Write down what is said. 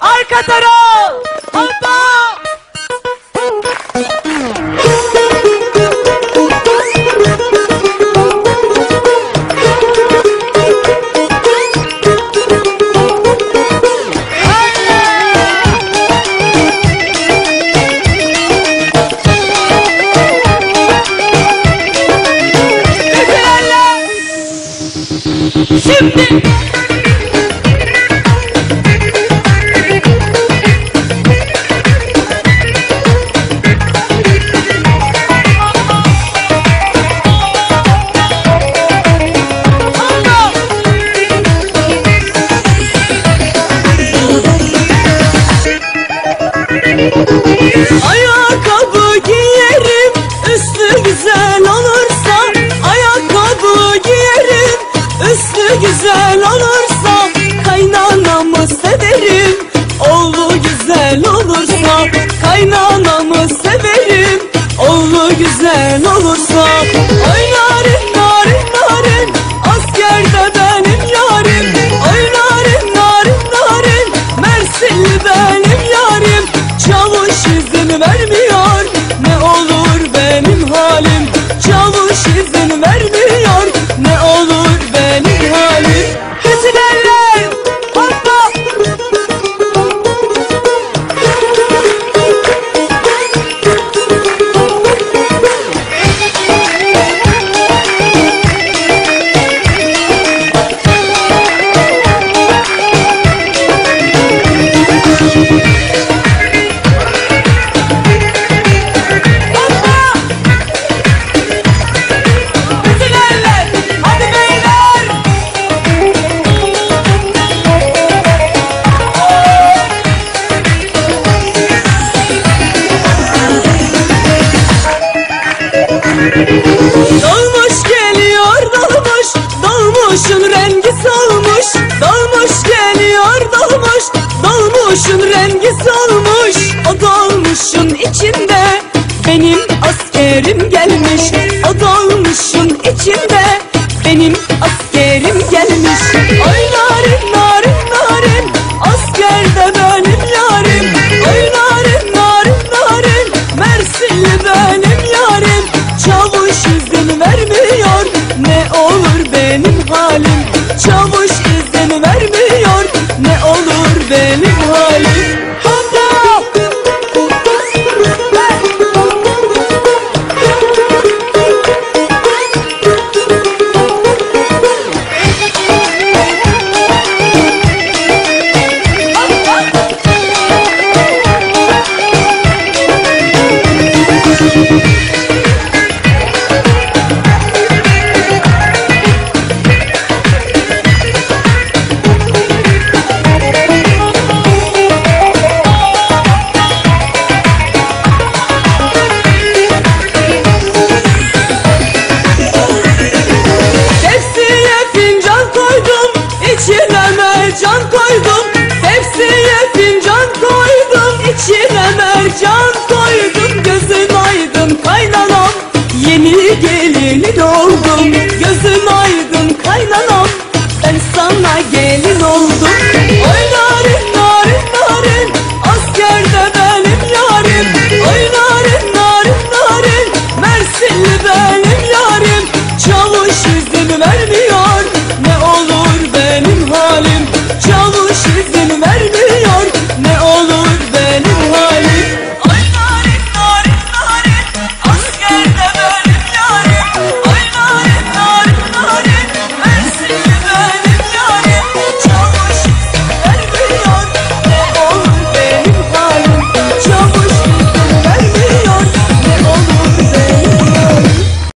Arka taraf. Hoppa. Şimdi. Güzel olursa Dolmuş geliyor dolmuş Dolmuşun rengi solmuş Dolmuş geliyor dolmuş Dolmuşun rengi solmuş O dolmuşun içinde Benim askerim gelmiş. O dolmuşun içinde benim halim. Çabuk gelin oldum.